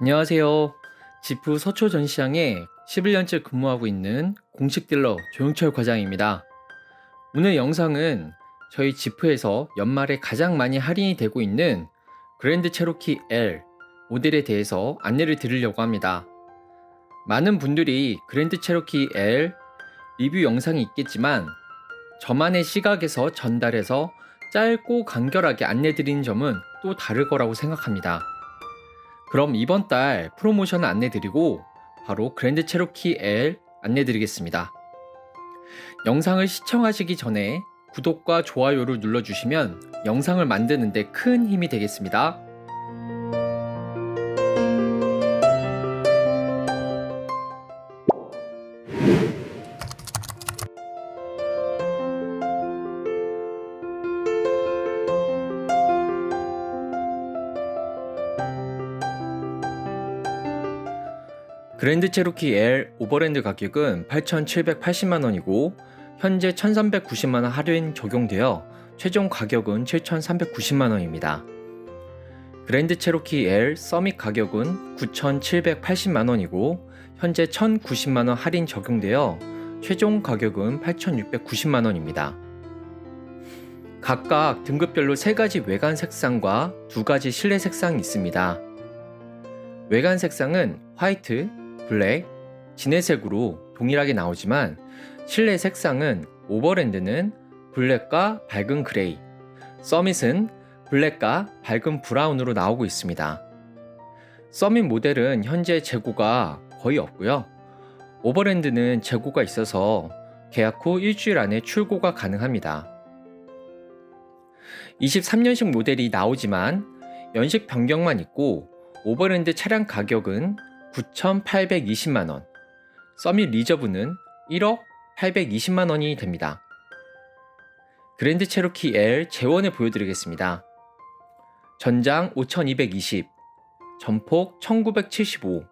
안녕하세요. 지프 서초 전시장에 11년째 근무하고 있는 공식 딜러 조영철 과장입니다. 오늘 영상은 저희 지프에서 연말에 가장 많이 할인이 되고 있는 그랜드 체로키 L 모델에 대해서 안내를 드리려고 합니다. 많은 분들이 그랜드 체로키 L 리뷰 영상이 있겠지만 저만의 시각에서 전달해서 짧고 간결하게 안내 드리는 점은 또 다를 거라고 생각합니다. 그럼 이번 달 프로모션을 안내 드리고 바로 그랜드 체로키 L 안내 드리겠습니다. 영상을 시청하시기 전에 구독과 좋아요를 눌러주시면 영상을 만드는데 큰 힘이 되겠습니다. 그랜드 체로키 L 오버랜드 가격은 8,780만 원이고 현재 1,390만 원 할인 적용되어 최종 가격은 7,390만 원입니다. 그랜드 체로키 L 서밋 가격은 9,780만 원이고 현재 1,090만 원 할인 적용되어 최종 가격은 8,690만 원입니다. 각각 등급별로 세 가지 외관 색상과 두 가지 실내 색상이 있습니다. 외관 색상은 화이트, 블랙, 진회색으로 동일하게 나오지만 실내 색상은 오버랜드는 블랙과 밝은 그레이, 서밋은 블랙과 밝은 브라운으로 나오고 있습니다. 서밋 모델은 현재 재고가 거의 없고요. 오버랜드는 재고가 있어서 계약 후 일주일 안에 출고가 가능합니다. 23년식 모델이 나오지만 연식 변경만 있고 오버랜드 차량 가격은 9,820만원, 서밋 리저브는 1억 820만 원이 됩니다. 그랜드 체로키 L 재원을 보여드리겠습니다. 전장 5220, 전폭 1975,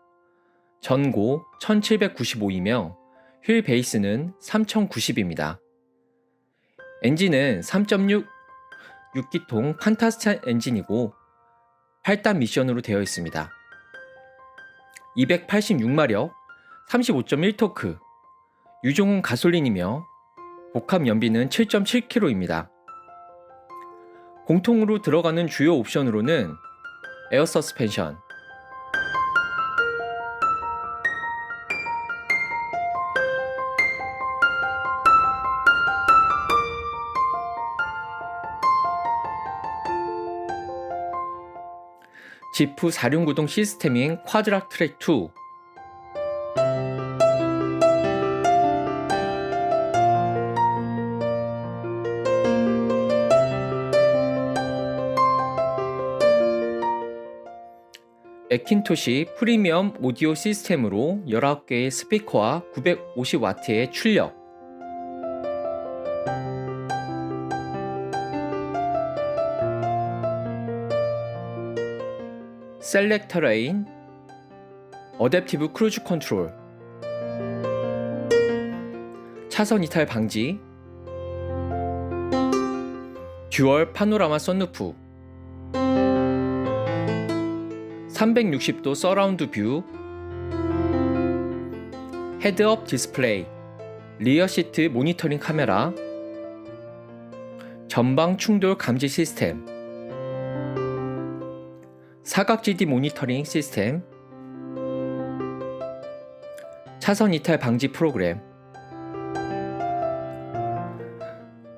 전고 1795이며 휠 베이스는 3090입니다. 엔진은 3.6 6기통 판타스타 엔진이고 8단 미션으로 되어 있습니다. 286마력, 35.1토크, 유종은 가솔린이며 복합 연비는 7.7km입니다. 공통으로 들어가는 주요 옵션으로는 에어 서스펜션, 지프 4륜구동 시스템인 쿼드락 트랙 2, 에킨토시 프리미엄 오디오 시스템으로 19개의 스피커와 950W의 출력, 셀렉터 레인, 어댑티브 크루즈 컨트롤, 차선 이탈 방지, 듀얼 파노라마 썬루프, 360도 서라운드 뷰, 헤드업 디스플레이, 리어 시트 모니터링 카메라, 전방 충돌 감지 시스템, 사각지디 모니터링 시스템, 차선 이탈 방지 프로그램,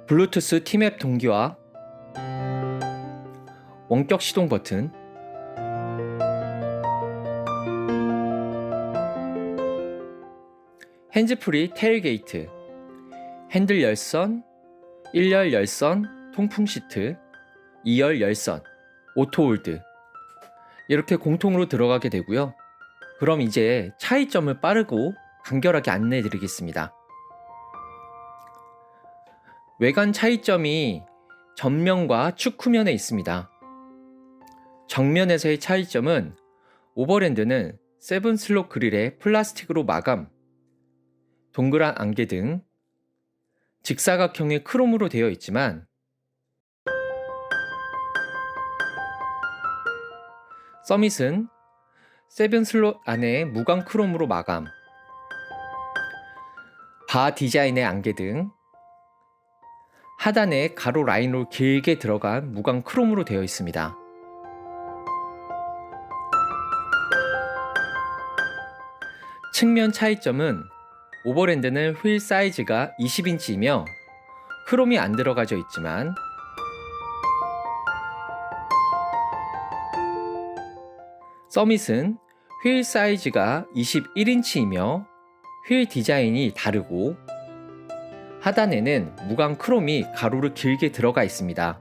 블루투스 티맵 동기화, 원격 시동 버튼, 핸즈프리 테일게이트, 핸들 열선, 1열 열선, 통풍 시트, 2열 열선, 오토홀드 이렇게 공통으로 들어가게 되고요. 그럼 이제 차이점을 빠르고 간결하게 안내해 드리겠습니다. 외관 차이점이 전면과 축후면에 있습니다. 정면에서의 차이점은 오버랜드는 세븐 슬롯 그릴에 플라스틱으로 마감, 동그란 안개 등 직사각형의 크롬으로 되어 있지만 서밋은 세븐 슬롯 안에 무광 크롬으로 마감. 바 디자인의 안개 등 하단에 가로 라인으로 길게 들어간 무광 크롬으로 되어 있습니다. 측면 차이점은 오버랜드는 휠 사이즈가 20인치이며 크롬이 안 들어가져 있지만 서밋은 휠 사이즈가 21인치이며 휠 디자인이 다르고 하단에는 무광 크롬이 가로로 길게 들어가 있습니다.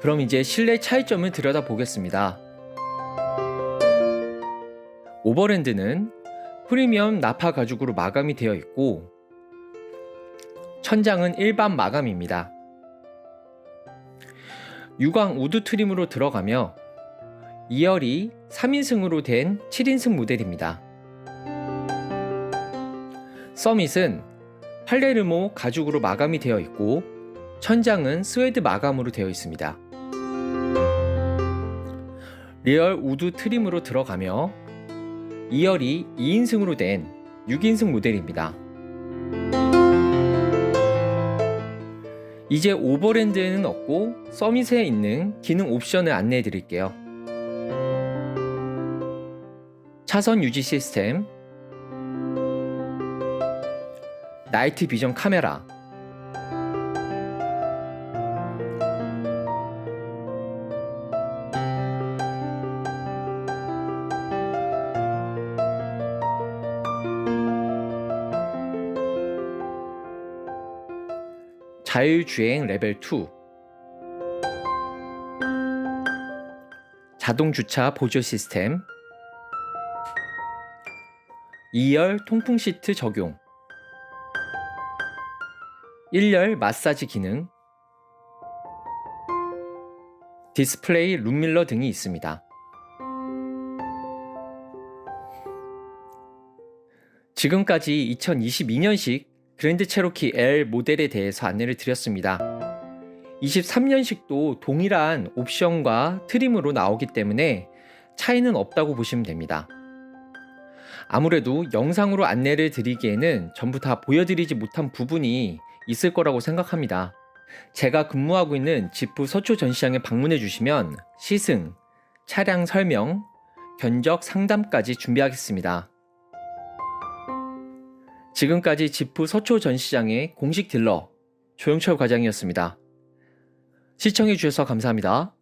그럼 이제 실내 차이점을 들여다보겠습니다. 오버랜드는 프리미엄 나파 가죽으로 마감이 되어 있고 천장은 일반 마감입니다. 유광 우드 트림으로 들어가며 2열이 3인승으로 된 7인승 모델입니다. 서밋은 팔레르모 가죽으로 마감이 되어 있고 천장은 스웨드 마감으로 되어 있습니다. 리얼 우드 트림으로 들어가며 2열이 2인승으로 된 6인승 모델입니다. 이제 오버랜드에는 없고 서밋에 있는 기능 옵션을 안내해 드릴게요. 차선 유지 시스템, 나이트 비전 카메라, 자율주행 레벨 2 자동 주차 보조 시스템 2열 통풍 시트 적용 1열 마사지 기능 디스플레이 룸밀러 등이 있습니다. 지금까지 2022년식 그랜드 체로키 L 모델에 대해서 안내를 드렸습니다. 23년식도 동일한 옵션과 트림으로 나오기 때문에 차이는 없다고 보시면 됩니다. 아무래도 영상으로 안내를 드리기에는 전부 다 보여드리지 못한 부분이 있을 거라고 생각합니다. 제가 근무하고 있는 지프 서초 전시장에 방문해 주시면 시승, 차량 설명, 견적 상담까지 준비하겠습니다. 지금까지 지프 서초 전시장의 공식 딜러 조영철 과장이었습니다. 시청해 주셔서 감사합니다.